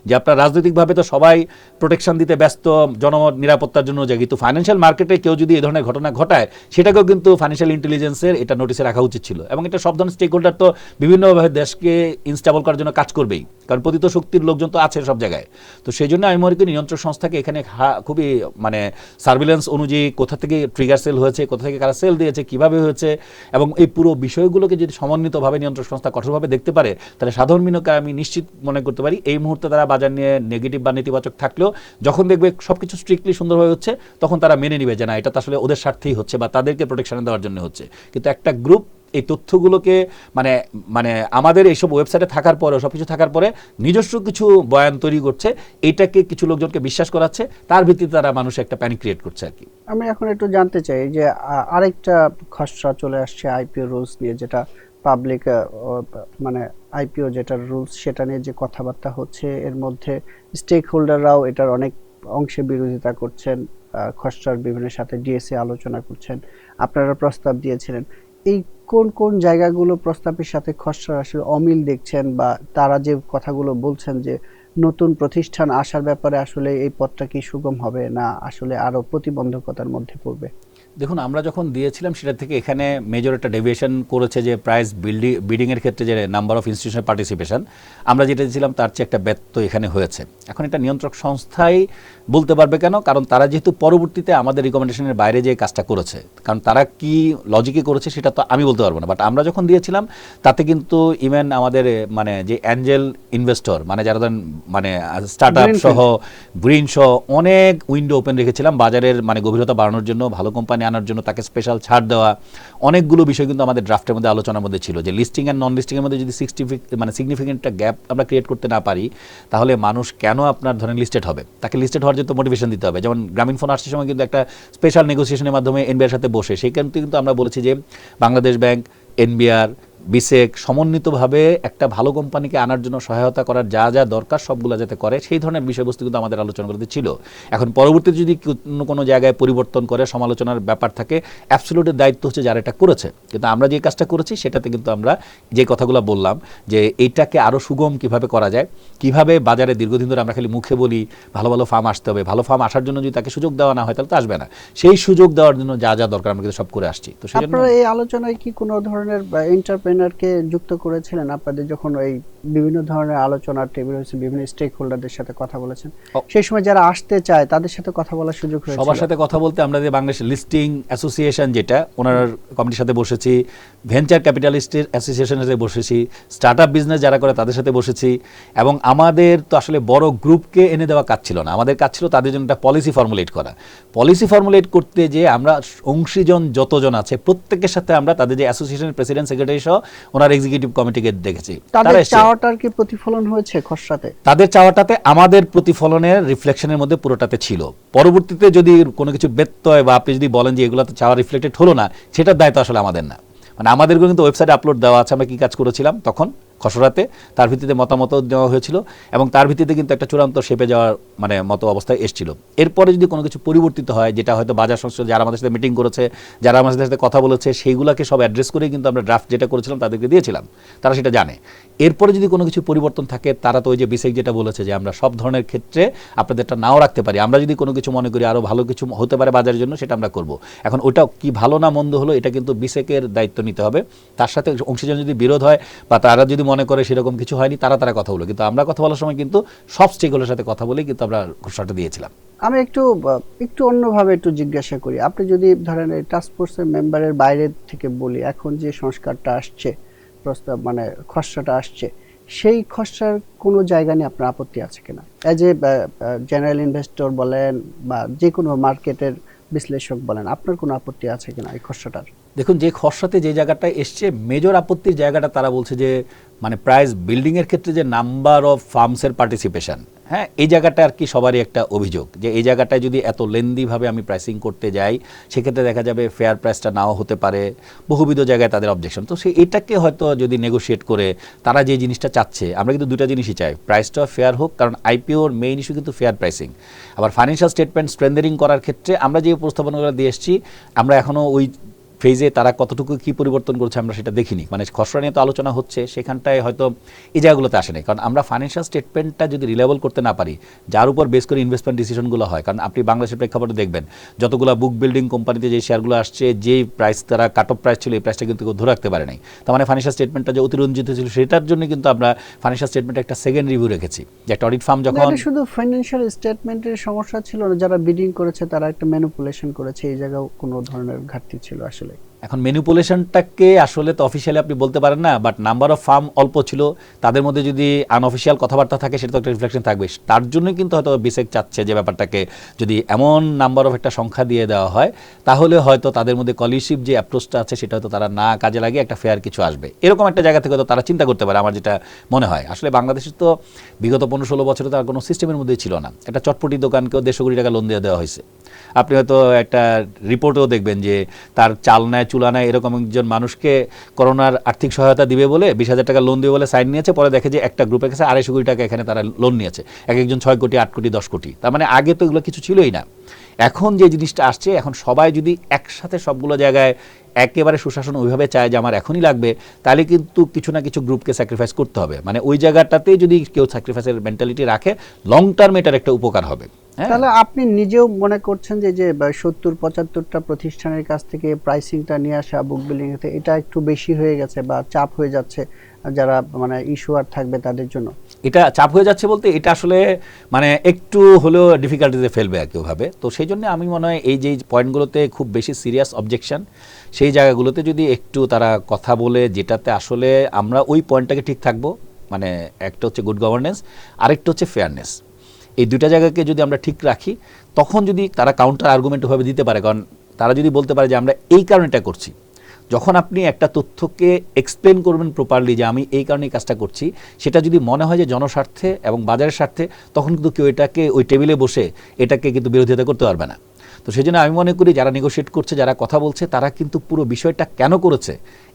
যে আপনার রাজনৈতিকভাবে তো সবাই প্রোটেকশন দিতে ব্যস্ত, জনমত নিরাপত্তার জন্য যায় কিন্তু ফাইন্যান্সিয়াল মার্কেটে কেউ যদি এই ধরনের ঘটনা ঘটায়, সেটাকেও কিন্তু ফাইন্যান্সিয়াল ইন্টেলিজেন্সের এটা নোটিসে রাখা উচিত ছিল। এবং এটা সব ধরনের স্টেক হোল্ডার তো বিভিন্নভাবে দেশকে ইনস্টেবল করার জন্য কাজ করবেই। কারণ পতিত শক্তির লোকজন তো আছে সব জায়গায়। তো সেই জন্য আমি মনে করি নিয়ন্ত্রক সংস্থাকে এখানে খুবই মানে সার্ভিলেন্স অনুযায়ী কোথা থেকে ট্রিগার সেল হয়েছে, কোথা থেকে কারা সেল দিয়েছে, কীভাবে হয়েছে, এবং এই পুরো বিষয়গুলোকে যদি সমন্বিতভাবে নিয়ন্ত্রক সংস্থা কঠোরভাবে দেখতে পারে, তাহলে সাধারণ বিনিয়োগকে আমি নিশ্চিত মনে করতে পারি, এই মুহূর্তে তারা বাজার নিয়ে নেগেটিভ বা নেতিবাচক থাকলেও যখন দেখবে সবকিছু স্ট্রিক্টলি সুন্দরভাবে হচ্ছে, তখন তারা মেনে নিবে যে না, এটা আসলে ওদের স্বার্থেই হচ্ছে বা তাদেরকে প্রোটেকশন দেওয়ার জন্য হচ্ছে। কিন্তু একটা গ্রুপ এই তথ্যগুলোকে মানে মানে আমাদের এইসব ওয়েবসাইটে থাকার পরে সব কিছু থাকার পরে নিজস্ব কিছু বয়ান তৈরি করছে, এটাকে কিছু লোকজনকে বিশ্বাস করাচ্ছে, তার ভিত্তিতে তারা মানুষ একটা প্যানিক ক্রিয়েট করছে আর কি। আমি এখন একটু জানতে চাই যে আরেকটা খসড়া চলে আসছে আইপিও রুলস নিয়ে, যেটা পাবলিক মানে আইপিও যেটার রুলস সেটা নিয়ে যে কথাবার্তা হচ্ছে, এর মধ্যে স্টেক হোল্ডাররাও এটার অনেক অংশে বিরোধিতা করছেন খসড়ার বিভিন্ন সাথে ডিএসএ আলোচনা করছেন, আপনারা প্রস্তাব দিয়েছিলেন। এই কোন কোন জায়গাগুলো প্রস্তাবের সাথে খসড়ার আসলে অমিল দেখছেন বা তারা যে কথাগুলো বলছেন যে নতুন প্রতিষ্ঠান আসার ব্যাপারে আসলে এই পথটা কি সুগম হবে না আসলে আরও প্রতিবন্ধকতার মধ্যে পড়বে? দেখুন আমরা যখন দিয়েছিলাম সেটা থেকে এখানে মেজর একটা ডেভিয়েশন করেছে যে প্রাইস বিল্ডিং বিডিংয়ের ক্ষেত্রে যে নাম্বার অফ ইনস্টিটিউশন পার্টিসিপেশন আমরা যেটা দিয়েছিলাম তার চেয়ে একটা ব্যত্য এখানে হয়েছে। এখন এটা নিয়ন্ত্রক সংস্থাই বলতে পারবে কেন? কারণ তারা যেহেতু পরবর্তীতে আমাদের রিকমেন্ডেশনের বাইরে যে কাজটা করেছে। কারণ তারা কি লজিকে করেছে সেটা তো আমি বলতে পারব না। বাট আমরা যখন দিয়েছিলাম তাতে কিন্তু ইভেন আমাদের মানে যে অ্যাঞ্জেল ইনভেস্টর মানে যারা ধরেন মানে স্টার্ট আপ সহ গ্রিন সহ অনেক উইন্ডো ওপেন রেখেছিলাম। বাজারের মানে গভীরতা বাড়ানোর জন্য ভালো কোম্পানি আনার জন্য তাকে স্পেশাল ছাড় দেওয়া। অনেকগুলো বিষয় কিন্তু আমাদের ড্রাফটের মধ্যে আলোচনার মধ্যে ছিল যে লিস্টিং অ্যান্ড নন লিস্টিংয়ের মধ্যে যদি সিক্সটি মানে সিগনিফিকেন্ট একটা গ্যাপ আমরা ক্রিয়েট করতে না পারি, তাহলে মানুষ কেন আপনার ধরেন লিস্টেড হবে? তাকে লিস্টেড হওয়ার জন্য মোটিভেশন দিতে হবে। যেমন গ্রামীণ ফোন আসছে সময় কিন্তু একটা স্পেশাল নেগোসিয়েশনের মাধ্যমে এনবিআর সাথে বসে। সেখান থেকে কিন্তু আমরা বলেছি যে বাংলাদেশ ব্যাংক এনবিআর বিসেক সমন্বিতভাবে একটা ভালো কোম্পানিকে আনার জন্য সহায়তা করার যা যা দরকার সবগুলো যাতে করে, সেই ধরনের বিষয়বস্তু কিন্তু আমাদের আলোচনা করতে ছিল। এখন পরবর্তীতে যদি অন্য কোনো জায়গায় পরিবর্তন করে, সমালোচনার ব্যাপার থাকে অ্যাবসোলুটের দায়িত্ব হচ্ছে যারা এটা করেছে। কিন্তু আমরা যে কাজটা করেছি, সেটাতে কিন্তু আমরা যে কথাগুলো বললাম, যে এইটাকে আরও সুগম কীভাবে করা যায়, কীভাবে বাজারে দীর্ঘদিন ধরে আমরা খালি মুখে বলি, ভালো ভালো ফার্ম আসতে হবে, ভালো ফার্ম আসার জন্য যদি তাকে সুযোগ দেওয়া না হয়, তাহলে তো আসবে না। সেই সুযোগ দেওয়ার জন্য যা যা দরকার, আমরা কিন্তু সব করে আসছি। তো সেই এই আলোচনায় কি কোনো ধরনের এন্টারপ্রেনারকে যুক্ত করেছিলেন আপনাদের যখন ওই বিভিন্ন ধরনের আলোচনার টেবিল হয়েছে বিভিন্ন স্টেক হোল্ডারদের সাথে কথা বলেছেন। সেই সময় যারা আসতে চায় তাদের সাথে কথা বলার সুযোগ হয়েছিল। সবার সাথে কথা বলতে আমরা যে বাংলাদেশ লিস্টিং অ্যাসোসিয়েশন যেটা ওনার কমিটির সাথে বসেছি ভেঞ্চার ক্যাপিটালিস্টের অ্যাসোসিয়েশনের সাথে বসেছি স্টার্ট আপ বিজনেস যারা করে তাদের সাথে বসেছি এবং আমাদের তো আসলে বড় গ্রুপকে এনে দেওয়া কাজ ছিল না। আমাদের কাজ ছিল তাদের জন্য একটা পলিসি ফর্মুলেট করা। পলিসি ফর্মুলেট করতে যে আমরা অংশীজন যতজন আছে প্রত্যেকের সাথে আমরা তাদের যে অ্যাসোসিয়েশনের প্রেসিডেন্ট সেক্রেটারি সহ ওনার এক্সিকিউটিভ কমিটিকে দেখেছি। তাদের চাওয়াটার কি প্রতিফলন হয়েছে খসড়াতে? তাদের চাওয়াটাতে আমাদের প্রতিফলনের রিফ্লেকশনের মধ্যে পুরোটাতে ছিল। পরবর্তীতে যদি কোনো কিছু ব্যত্যয় বা আপনি যদি বলেন যে এগুলোতে চাওয়া রিফ্লেক্টেড হলো না সেটার দায়িত্ব আসলে আমাদের না। মানে আমাদেরগুলো কিন্তু ওয়েবসাইটে আপলোড দেওয়া আছে আমরা কি কাজ করেছিলাম তখন? খসড়াতে, তার ভিত্তিতে মতামত দেওয়া হয়েছিল এবং তার ভিত্তিতে কিন্তু একটা চূড়ান্ত শেপে যাওয়ার মানে মতো অবস্থায় এসেছিল। এরপরে যদি কোনো কিছু পরিবর্তিত হয়, যেটা হয়তো বাজার সংস্থা যারা আমাদের সাথে মিটিং করেছে, যারা আমাদের সাথে কথা বলেছে, সেইগুলোকে সব অ্যাড্রেস করে কিন্তু আমরা ড্রাফট যেটা করেছিলাম তাদেরকে দিয়েছিলাম। তারা সেটা জানে। এরপরে যদি কোনো কিছু পরিবর্তন থাকে, তারা তো ওই যে বিসেক যেটা বলেছে যে আমরা সব ধরনের ক্ষেত্রে আপনাদেরটা নাও রাখতে পারি। আমরা যদি কোনো কিছু মনে করি আরও ভালো কিছু হতে পারে বাজারের জন্য, সেটা আমরা করব। এখন ওটা কি ভালো না মন্দ হলো, এটা কিন্তু বিসেকের দায়িত্ব নিতে হবে। তার সাথে অংশীজন যদি বিরোধ হয় বা তারা যদি মনে করে সেরকম কিছু হয়নি, তারা তারা কথা বলো কিন্তু আমরা কথা বলার সময় কিন্তু সব স্টেকগুলোর সাথে কথা বলেই কিন্তু আমরা ঘোষণাটা দিয়েছিলাম। আমি একটু একটু অন্যভাবে একটু জিজ্ঞাসা করি। আপনি যদি ধরেন টাস্ক ফোর্সের মেম্বারের বাইরে থেকে বলি, এখন যে সংস্কারটা আসছে প্রস্তাব মানে খসড়াটা আসছে, সেই খসড়ার কোনো জায়গা নিয়ে আপনার আপত্তি আছে কিনা? অ্যাজ এ জেনারেল ইনভেস্টর বলেন বা যে কোনো মার্কেটের বিশ্লেষক বলেন, আপনার কোনো আপত্তি আছে কিনা এই খসড়াটার? দেখুন, যে খসড়াতে যে জায়গাটা এসছে মেজর আপত্তির জায়গাটা তারা বলছে যে মানে প্রাইস বিল্ডিংয়ের ক্ষেত্রে যে নাম্বার অফ ফার্মসের পার্টিসিপেশন হ্যাঁ এই জায়গাটা আর কি সবারই একটা অভিযোগ যে এই জায়গাটায় যদি এত লেন্দিভাবে আমি প্রাইসিং করতে যাই, সেক্ষেত্রে দেখা যাবে ফেয়ার প্রাইসটা নাও হতে পারে, বহুবিধ জায়গায় তাদের অবজেকশন তো সে এটাকে হয়তো যদি নেগোশিয়েট করে, তারা যে জিনিসটা চাচ্ছে, আমরা কিন্তু দুটা জিনিসই চাই প্রাইসটা ফেয়ার হোক, কারণ আইপিওর মেইন ইস্যু কিন্তু ফেয়ার প্রাইসিং আবার ফাইন্যান্সিয়াল স্টেটমেন্ট স্ট্রেন্দারিং করার ক্ষেত্রে আমরা যে উপস্থাপনাগুলো দিয়ে এসেছি, আমরা এখনও ওই ফেজে তারা কতটুকু কি পরিবর্তন করছে আমরা সেটা দেখিনি। মানে খসড়া নিয়ে তো আলোচনা হচ্ছে, সেখানটায় হয়তো এই জায়গাগুলোতে আসে নাই। কারণ আমরা ফাইন্যান্সিয়াল স্টেটমেন্টটা যদি রিলেবল করতে না পারি, যার উপর বেস করে ইনভেস্টমেন্ট ডিসিশনগুলো হয়, কারণ আপনি বাংলাদেশের প্রেক্ষাপটে দেখবেন, যতগুলো বুক বিল্ডিং কোম্পানিতে যে শেয়ারগুলো আসছে, যেই প্রাইস তারা কাট অফ প্রাইস ছিল, এই প্রাইসটা কিন্তু ধরে রাখতে পারে নাই। তার মানে ফাইন্যান্সিয়াল স্টেটমেন্টটা যে অতিরঞ্জিত ছিল, সেটার জন্য কিন্তু আমরা ফাইন্যান্সিয়াল স্টেটমেন্টে একটা সেকেন্ড রিভিউ রেখেছি। যে একটা অডিট ফার্ম যখন শুধু ফাইন্যান্সিয়াল স্টেটমেন্টের সমস্যা ছিল না, যারা বিডিং করেছে তারা একটা ম্যানিপুলেশন করেছে, এই জায়গাও কোনো ধরনের ঘাটতি ছিল আসলে। এখন ম্যানিপুলেশনটাকে আসলে তো অফিসিয়ালি আপনি বলতে পারেন না বাট নাম্বার অফ ফার্ম অল্প ছিল, তাদের মধ্যে যদি আনঅফিসিয়াল কথাবার্তা থাকে, সেটা তো একটা রিফ্লেকশন থাকবে তার জন্যই কিন্তু হয়তো বিসেক চাচ্ছে যে ব্যাপারটাকে যদি এমন নাম্বার অফ একটা সংখ্যা দিয়ে দেওয়া হয়, তাহলে হয়তো তাদের মধ্যে কলিশিপ যে অ্যাপ্রোচটা আছে, সেটা হয়তো তারা না কাজে লাগে একটা ফেয়ার কিছু আসবে। এরকম একটা জায়গা থেকে হয়তো তারা চিন্তা করতে পারে, আমার যেটা মনে হয়। আসলে বাংলাদেশের তো বিগত পনেরো ষোলো বছরে তার কোনো সিস্টেমের মধ্যেই ছিল না। একটা চটপটি দোকানকেও দেড়শো কোটি টাকা লোন দিয়ে দেওয়া হয়েছে। আপনি হয়তো একটা রিপোর্টেও দেখবেন যে তার চাল নেয় চুলা নেয় এরকম একজন মানুষকে করোনার আর্থিক সহায়তা দিবে বলে, বিশ হাজার টাকা লোন দিবে বলে সাইন নিয়েছে, পরে দেখে যে একটা গ্রুপের কাছে আড়াইশো কোটি টাকা এখানে তারা লোন নিয়েছে। এক একজন ছয় কোটি, আট কোটি, দশ কোটি। তার মানে আগে তো এগুলো কিছু ছিলই না। এখন যে জিনিসটা আসছে, এখন সবাই যদি একসাথে সবগুলো জায়গায় একেবারে সুশাসন ওইভাবে চায় যে আমার এখনই লাগবে, তাহলে কিন্তু কিছু না কিছু গ্রুপকে স্যাক্রিফাইস করতে হবে। মানে ওই জায়গাটাতে যদি কেউ স্যাক্রিফাইসের মেন্টালিটি রাখে লং টার্মে এটার একটা উপকার হবে। তাহলে আপনি নিজেও মনে করছেন যে যে সত্তর পঁচাত্তরটা প্রতিষ্ঠানের কাছ থেকে প্রাইসিংটা নিয়ে আসা বুক বিল্ডিং এতে এটা একটু বেশি হয়ে গেছে বা চাপ হয়ে যাচ্ছে যারা মানে ইস্যুয়ার থাকবে তাদের জন্য? এটা চাপ হয়ে যাচ্ছে বলতে এটা আসলে মানে একটু হলেও ডিফিকাল্টিতে ফেলবে আর কেউভাবে তো সেই জন্য আমি মনে হয় এই যে পয়েন্টগুলোতে খুব বেশি সিরিয়াস অবজেকশন সেই জায়গাগুলোতে যদি একটু তারা কথা বলে যেটাতে আসলে আমরা ওই পয়েন্টটাকে ঠিক থাকব মানে একটা হচ্ছে গুড গভর্নেন্স আরেকটা হচ্ছে ফেয়ারনেস এই দুটা জায়গাকে যদি আমরা ঠিক রাখি, তখন যদি তারা কাউন্টার আর্গুমেন্টভাবে দিতে পারে, কারণ তারা যদি বলতে পারে যে আমরা এই কারণে এটা করছি, যখন আপনি একটা তথ্যকে এক্সপ্লেন করবেন প্রপারলি যে আমি এই কারণে কাজটা করছি, সেটা যদি মনে হয় যে জনস্বার্থে এবং বাজারের স্বার্থে, তখন কিন্তু কেউ এটাকে ওই টেবিলে বসে এটাকে কিন্তু বিরোধিতা করতে পারবে না। তো সেই জন্য আমি মনে করি যারা নেগোশিয়েট করছে, যারা কথা বলছে, তারা কিন্তু পুরো বিষয়টা কেন করেছে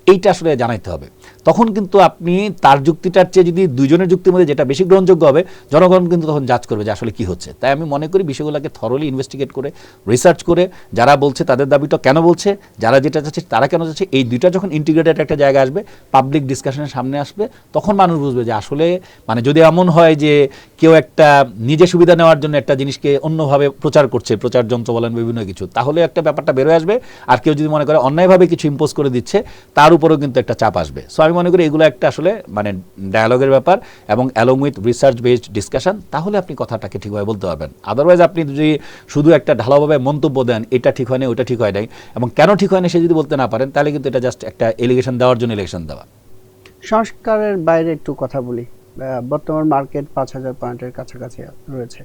এইটা আসলে জানাইতে হবে। তখন কিন্তু আপনি তার যুক্তিটার চেয়ে যদি দুজনের যুক্তির মধ্যে যেটা বেশি গ্রহণযোগ্য হবে, জনগণ কিন্তু তখন জাজ করবে যে আসলে কি হচ্ছে। তাই আমি মনে করি বিষয়গুলোকে থরলি ইনভেস্টিগেট করে রিসার্চ করে, যারা বলছে তাদের দাবিটা কেন বলছে, যারা যেটা চাচ্ছে তারা কেন চাচ্ছে, এই দুইটা যখন ইন্টিগ্রেটেড একটা জায়গা আসবে পাবলিক ডিসকাশনের সামনে আসবে, তখন মানুষ বুঝবে যে আসলে মানে যদি এমন হয় যে কেউ একটা নিজে সুবিধা নেওয়ার জন্য একটা জিনিসকে অন্যভাবে প্রচার করছে, প্রচার যন্ত্র বলেন, বিভিন্ন কিছু, তাহলে একটা ব্যাপারটা বেরোয় আসবে। আর কেউ যদি মনে করে অন্যায়ভাবে কিছু ইম্পোজ করে দিচ্ছে, তার উপরেও কিন্তু একটা চাপ আসবে। সো আমি মনে করি এগুলো একটা আসলে মানে ডায়ালগের ব্যাপার এবং along with research based discussion তাহলে আপনি কথাটাকে ঠিকভাবে বলতে পারবেন। আদারওয়াইজ আপনি যদি শুধু একটা ঢালাওভাবে মন্তব্য দেন, এটা ঠিক হয় না ওটা ঠিক হয় নাই, এবং কেন ঠিক হয় না সে যদি বলতে না পারেন, তাহলে কিন্তু এটা জাস্ট একটা এলিগেশন দেওয়ার জন্য এলিগেশন দেওয়া। সংস্কারের বাইরে একটু কথা বলি। বর্তমান মার্কেট পাঁচ হাজার পয়েন্টের কাছাকাছি রয়েছে।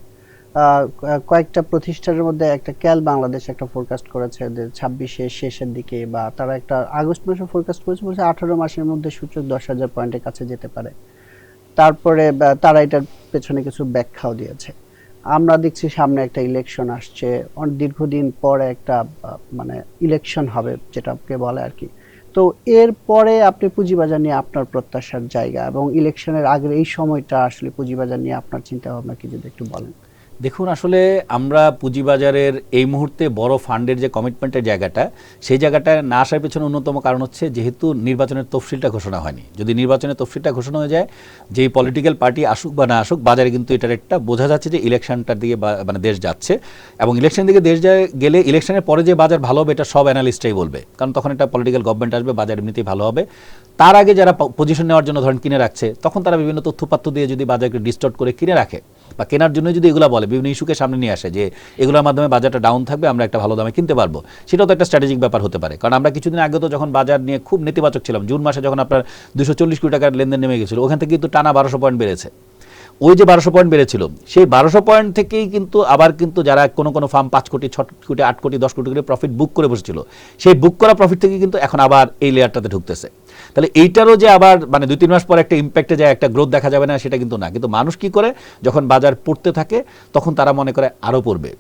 কয়েকটা প্রতিষ্ঠানের মধ্যে একটা ক্যাল বাংলাদেশ একটা ফোরকাস্ট করেছে যে ছাব্বিশের শেষের দিকে বা তারা একটা আগস্ট মাসে ফোরকাস্ট করেছে, বলছে আঠারো মাসের মধ্যে সূচক দশ হাজার পয়েন্টের কাছে যেতে পারে। তারপরে তারা এটার পেছনে কিছু ব্যাখ্যাও দিয়েছে। আমরা দেখছি সামনে একটা ইলেকশন আসছে দীর্ঘদিন পরে একটা মানে ইলেকশন হবে যেটাকে বলে আর কি। তো এর পরে আপনি পুঁজিবাজার নিয়ে আপনার প্রত্যাশার জায়গা এবং ইলেকশনের আগের এই সময়টা আসলে পুঁজিবাজার নিয়ে আপনার চিন্তা ভাবনা কি যদি একটু বলেন। দেখুন, আসলে আমরা পুঁজিবাজারের এই মুহূর্তে বড় ফান্ডের যে কমিটমেন্টের জায়গাটা, সেই জায়গাটা না আসার পেছনে অন্যতম কারণ হচ্ছে যেহেতু নির্বাচনের তফসিলটা ঘোষণা হয়নি। যদি নির্বাচনের তফসিলটা ঘোষণা হয়ে যায়, যেই পলিটিক্যাল পার্টি আসুক বা না আসুক, বাজারে কিন্তু এটার একটা বোঝা যাচ্ছে যে ইলেকশনটার দিকে মানে দেশ যাচ্ছে এবং ইলেকশন দিকে দেশ যায় গেলে ইলেকশনের পরে যে বাজার ভালো হবে, এটা সব অ্যানালিস্টরাই বলবে। কারণ তখন একটা পলিটিক্যাল গভর্নমেন্ট আসবে, বাজার এমনিতেই ভালো হবে। তার আগে যারা পজিশন নেওয়ার জন্য ধরেন কিনে রাখছে, তখন তারা বিভিন্ন তথ্যপাত্র দিয়ে যদি বাজারকে ডিস্টর্ট করে কিনে রাখে বা কেনার জন্য যদি এগুলো বলে, বিভিন্ন ইস্যুকে সামনে নিয়ে আসে যে এগুলোর মাধ্যমে বাজারটা ডাউন থাকবে, আমরা একটা ভালো দামে কিনতে পারব। সেটাও তো একটা স্ট্র্যাটেজিক ব্যাপার হতে পারে। কারণ আমরা কিছুদিন আগে তো যখন বাজার নিয়ে খুব নেতিবাচক ছিলাম, জুন মাসে যখন আপনার দুশো চল্লিশ কোটি টাকার লেনদেন নেমে গেছিল, ওখান থেকে কিন্তু টানা বারোশো পয়েন্ট বেড়েছে। ওই যে বারোশো পয়েন্ট বেড়েছিল, সেই বারোশো পয়েন্ট থেকেই কিন্তু আবার কিন্তু যারা কোনো কোনো ফার্ম পাঁচ কোটি, ছ কোটি, আট কোটি, দশ কোটি করে প্রফিট বুক করে বসেছিল, সেই বুক করা প্রফিট থেকে কিন্তু এখন আবার এই লেয়ারটাতে ঢুকতেছে। তাহলে এইটারও যে আবার মানে দুই তিন মাস পর একটা ইম্প্যাক্টে যায়, একটা গ্রোথ দেখা যাবে না, সেটা কিন্তু না। কিন্তু মানুষ কি করে? যখন বাজার পড়তে থাকে, তখন তারা মনে করে আরও পড়বে।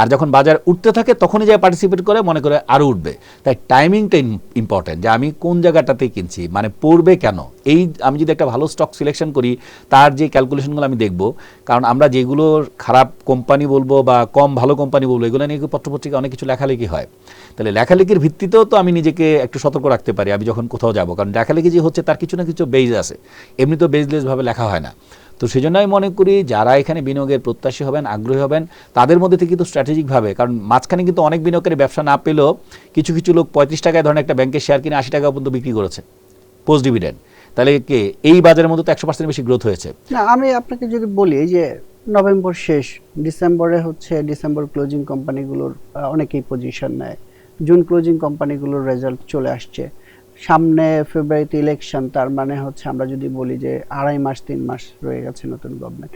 আর যখন বাজার উঠতে থাকে, তখনই যায় পার্টিসিপেট করে, মনে করে আরও উঠবে। তাই টাইমিংটা ইম্পর্টেন্ট যে আমি কোন জায়গাটাতে কিনছি মানে পড়বে কেন? এই আমি যদি একটা ভালো স্টক সিলেকশন করি, তার যে ক্যালকুলেশনগুলো আমি দেখব, কারণ আমরা যেগুলো খারাপ কোম্পানি বলব বা কম ভালো কোম্পানি বলব, এগুলো নিয়ে পত্রপত্রিকা অনেক কিছু লেখালেখি হয়। তাহলে লেখালেখির ভিত্তিতেও তো আমি নিজেকে একটু সতর্ক রাখতে পারি, আমি যখন কোথাও যাব, কারণ লেখালেখি যে হচ্ছে, তার কিছু না কিছু বেজ আছে। এমনি তো বেজলেসভাবে লেখা হয় না। তো সেই জন্য আমি মনে করি যারা এখানে বিনিয়োগের প্রত্যাশী হবেন, আগ্রহী হবেন, তাদের মধ্যে থেকে কিন্তু স্ট্র্যাটেজিকভাবে কারণ মাঝখানে কিন্তু অনেক বিনিয়োগকারী ব্যবসা না পেলেও কিছু কিছু লোক পঁয়ত্রিশ টাকায় ধরেন একটা ব্যাংকের শেয়ার কিনে আশি টাকা পর্যন্ত বিক্রি করেছে পোস্ট ডিভিডেন্ড তাহলে কে, এই বাজারের মধ্যে তো একশো পার্সেন্ট বেশি গ্রোথ হয়েছে। না, আমি আপনাকে যদি বলি যে নভেম্বর শেষ, ডিসেম্বরে হচ্ছে ডিসেম্বর ক্লোজিং কোম্পানিগুলোর অনেকেই পজিশন নেয়। জুন ক্লোজিং কোম্পানিগুলোর রেজাল্ট চলে আসছে। সামনে ফেব্রুয়ারিতে ইলেকশন তার মানে হচ্ছে আমরা যদি বলি যে আড়াই মাস, তিন মাস রয়ে গেছে নতুন গভর্নমেন্ট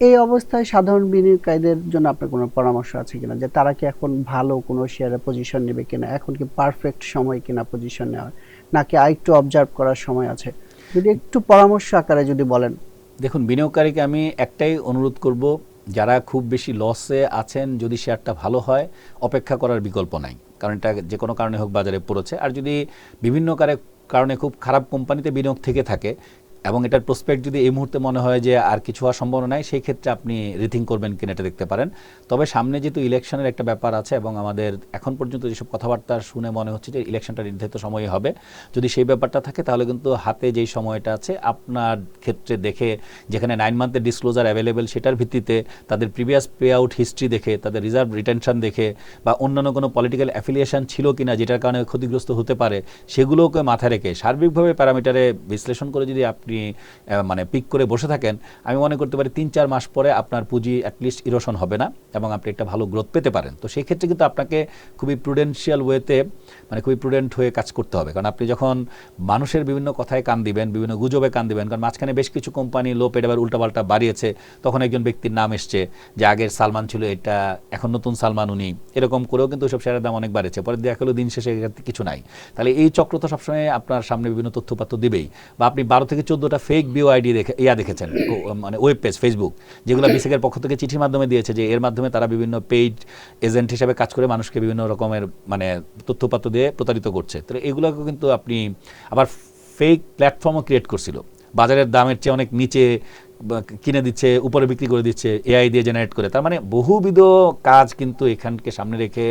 এই অবস্থায় সাধারণ বিনিয়োগকারীদের জন্য আপনার কোনো পরামর্শ আছে কিনা? যে তারা কি এখন ভালো কোনো শেয়ারে পজিশন নেবে কিনা? এখন কি পারফেক্ট সময় কিনা পজিশন নেওয়ার? নাকি আরেকটু অবজার্ভ করার সময় আছে? যদি একটু পরামর্শ আকারে যদি বলেন। দেখুন, বিনিয়োগকারীকে আমি একটাই অনুরোধ করব, যারা খুব বেশি লসে আছেন, যদি শেয়ারটা ভালো হয়, অপেক্ষা করার বিকল্প নাই। কারণ এটা যে কোনো কারণে হোক বাজারে পড়েছে। আর যদি বিভিন্ন কারে- কারণে খুব খারাপ কোম্পানিতে বিনিয়োগ থেকে থাকে এবং এটার প্রসপেক্ট যদি এই মুহূর্তে মনে হয় যে আর কিছু হওয়ার সম্ভাবনা নাই সেই ক্ষেত্রে আপনি রিথিং করবেন কিনা এটা দেখতে পারেন। তবে সামনে যেহেতু ইলেকশনের একটা ব্যাপার আছে এবং আমাদের এখন পর্যন্ত যেসব কথাবার্তা শুনে মনে হচ্ছে যে ইলেকশনটা নির্ধারিত সময়ে হবে, যদি সেই ব্যাপারটা থাকে তাহলে কিন্তু হাতে যেই সময়টা আছে, আপনার ক্ষেত্রে দেখে যেখানে নাইন মান্থের ডিসক্লোজার অ্যাভেলেবেল সেটার ভিত্তিতে তাদের প্রিভিয়াস পে আউট হিস্ট্রি দেখে, তাদের রিজার্ভ রিটেনশন দেখে বা অন্যান্য কোনো পলিটিক্যাল অ্যাফিলিয়েশন ছিল কিনা যেটার কারণে ক্ষতিগ্রস্ত হতে পারে, সেগুলোকে মাথায় রেখে সার্বিকভাবে প্যারামিটারে বিশ্লেষণ করে যদি আপনি আহ, মানে পিক করে বসে থাকেন আমি মনে করতে পারি তিন চার মাস পরে আপনার পুঁজি অ্যাটলিস্ট ইরোশন হবে না এবং আপনি একটা ভালো গ্রোথ পেতে পারেন। তো সেই ক্ষেত্রে কিন্তু আপনাকে খুবই প্রুডেন্সিয়াল ওয়েতে মানে খুবই প্রুডেন্ট হয়ে কাজ করতে হবে। কারণ আপনি যখন মানুষের বিভিন্ন কথায় কান দিবেন, বিভিন্ন গুজবে কান দিবেন, কারণ মাঝখানে বেশ কিছু কোম্পানি লো পেড আবার উল্টাপাল্টা বাড়িয়েছে, তখন একজন ব্যক্তির নাম এসছে যে আগের সালমান ছিল, এটা এখন নতুন সালমান উনি। এরকম করেও কিন্তু ওইসব শেয়ারের দাম অনেক বাড়েছে। পরে দেখা গেলো দিন শেষে কিছু নাই। তাহলে এই চক্র তো সবসময় আপনার সামনে বিভিন্ন তথ্যপাত্র দিবেই। বা আপনি বারো থেকে চোদ্দোটা ফেক বিও আইডি দেখে, ইয়া দেখেছেন মানে ওয়েব পেজ ফেসবুক যেগুলো বিসিকের পক্ষ থেকে চিঠির মাধ্যমে দিয়েছে যে এর মাধ্যমে তারা বিভিন্ন পেইড এজেন্ট হিসেবে কাজ করে মানুষকে বিভিন্ন রকমের মানে তথ্যপাত্র দিয়ে প্রতারিত করছে। তাহলে এগুলোকে কিন্তু আপনি আবার ফেক প্ল্যাটফর্মও ক্রিয়েট করছিল। বাজারের দামের চেয়ে অনেক নিচে কিনে দিচ্ছে, উপরে বিক্রি করে দিচ্ছে এআই দিয়ে জেনারেট করে। তার মানে বহুবিধ কাজ কিন্তু এখানকে সামনে রেখে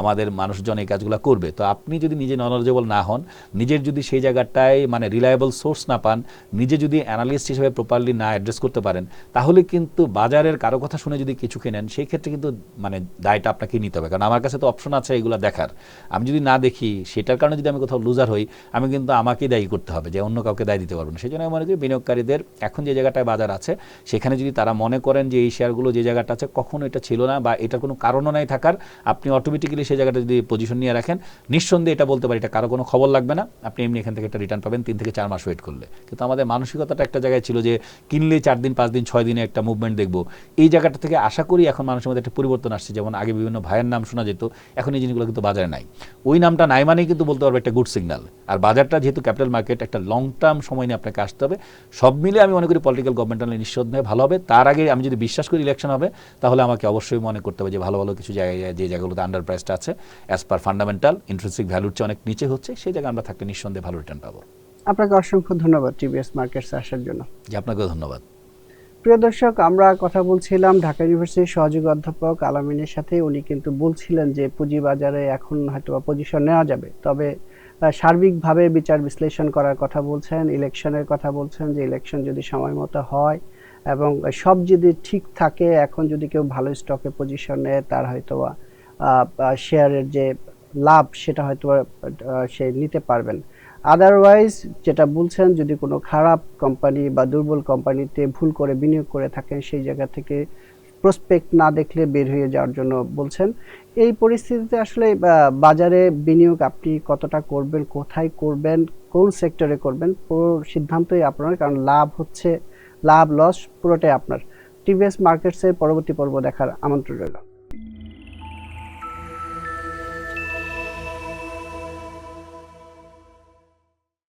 আমাদের মানুষজন এই কাজগুলো করবে। তো আপনি যদি নিজে নলেজেবল না হন, নিজের যদি সেই জায়গাটায় মানে রিলায়েবল সোর্স না পান, নিজে যদি অ্যানালিস্ট হিসেবে প্রপারলি না অ্যাড্রেস করতে পারেন, তাহলে কিন্তু বাজারের কারও কথা শুনে যদি কিছু কেনেন, সেই ক্ষেত্রে কিন্তু মানে দায়টা আপনাকে নিতে হবে। কারণ আমার কাছে তো অপশন আছে এগুলো দেখার। আমি যদি না দেখি, সেটার কারণে যদি আমি কোথাও লুজার হই, আমি কিন্তু আমাকেই দায়ী করতে হবে যে অন্য কাউকে দায় দিতে পারব না। সেই জন্য আমি মনে করি বিনিয়োগকারীদের এখন যে জায়গাটায় বাজার আছে, সেখানে যদি তারা মনে করেন যে এই শেয়ারগুলো যে জায়গাটা আছে, কখনো এটা ছিল না বা এটার কোনো কারণও নাই থাকার, আপনি অটোমেটিক্যালি সেই জায়গাটা যদি পজিশন নিয়ে রাখেন, নিঃসন্দেহে এটা বলতে পারি, এটা কারও কোনো খবর লাগবে না, আপনি এমনি এখান থেকে একটা রিটার্ন পাবেন, তিন থেকে চার মাস ওয়েট করলে। কিন্তু আমাদের মানসিকতাটা একটা জায়গায় ছিল যে কিনলে চার দিন, পাঁচ দিন, ছয় দিনে একটা মুভমেন্ট দেখব। এই জায়গাটা থেকে আশা করি এখন মানুষের মধ্যে একটা পরিবর্তন আসছে, যেমন আগে বিভিন্ন ভাইয়ের নাম শোনা যেত, এখন এই জিনিসগুলো কিন্তু বাজারে নাই। ওই নামটা নাই মানেই কিন্তু বলতে পারবে একটা গুড সিগন্যাল আর বাজারটা যেহেতু ক্যাপিটাল মার্কেট একটা লং টার্ম সময় নিয়ে আপনাকে আসতে হবে, সব মিলে আমি মনে করি পলিটিক্যাল গভর্নমেন্ট নিঃসন্দেহে ভালো হবে। তার আগে আমি যদি বিশ্বাস করি ইলেকশন হবে তাহলে আমাকে অবশ্যই মনে করতে হবে যে ভালো ভালো কিছু জায়গায় যে জায়গাগুলোতে আন্ডার প্রাইসটা আছে অ্যাজ পার ফান্ডামেন্টাল ইন্টারেস্টিক ভ্যালুর চেয়ে অনেক নিচে হচ্ছে সেই জায়গায় আমরা থাকলে নিঃসন্দেহে ভালো রিটার্ন পাবো। আপনাকে অসংখ্য ধন্যবাদ টিভিএস মার্কেটস আসার জন্য। যে আপনাকেও ধন্যবাদ। প্রিয় দর্শক আমরা কথা বলছিলাম ঢাকা ইউনিভার্সিটির সহযোগী অধ্যাপক আলামিনের সাথে। উনি কিন্তু বলছিলেন যে পুঁজিবাজারে এখন হয়তো পজিশন নেওয়া যাবে। তবে সার্বিকভাবে বিচার বিশ্লেষণ করার কথা বলছেন, ইলেকশনের কথা বলছেন যে ইলেকশন যদি সময় মতো হয় এবং সব যদি ঠিক থাকে, এখন যদি কেউ ভালো স্টকে পজিশন নেয়, তার হয়তো শেয়ারের যে লাভ, সেটা হয়তো সে নিতে পারবেন। আদারওয়াইজ যেটা বলছেন, যদি কোনো খারাপ কোম্পানি বা দুর্বল কোম্পানিতে ভুল করে বিনিয়োগ করে থাকেন, সেই জায়গা থেকে প্রসপেক্ট না দেখলে বের হয়ে যাওয়ার জন্য বলছেন। এই পরিস্থিতিতে আসলে বাজারে বিনিয়োগ আপনি কতটা করবেন, কোথায় করবেন, কোন সেক্টরে করবেন, পুরো সিদ্ধান্তই আপনার, কারণ লাভ হচ্ছে, লাভ, লস পুরোটাই আপনার। টিভিএস মার্কেটসের পরবর্তী পর্ব দেখার আমন্ত্রণ রইল।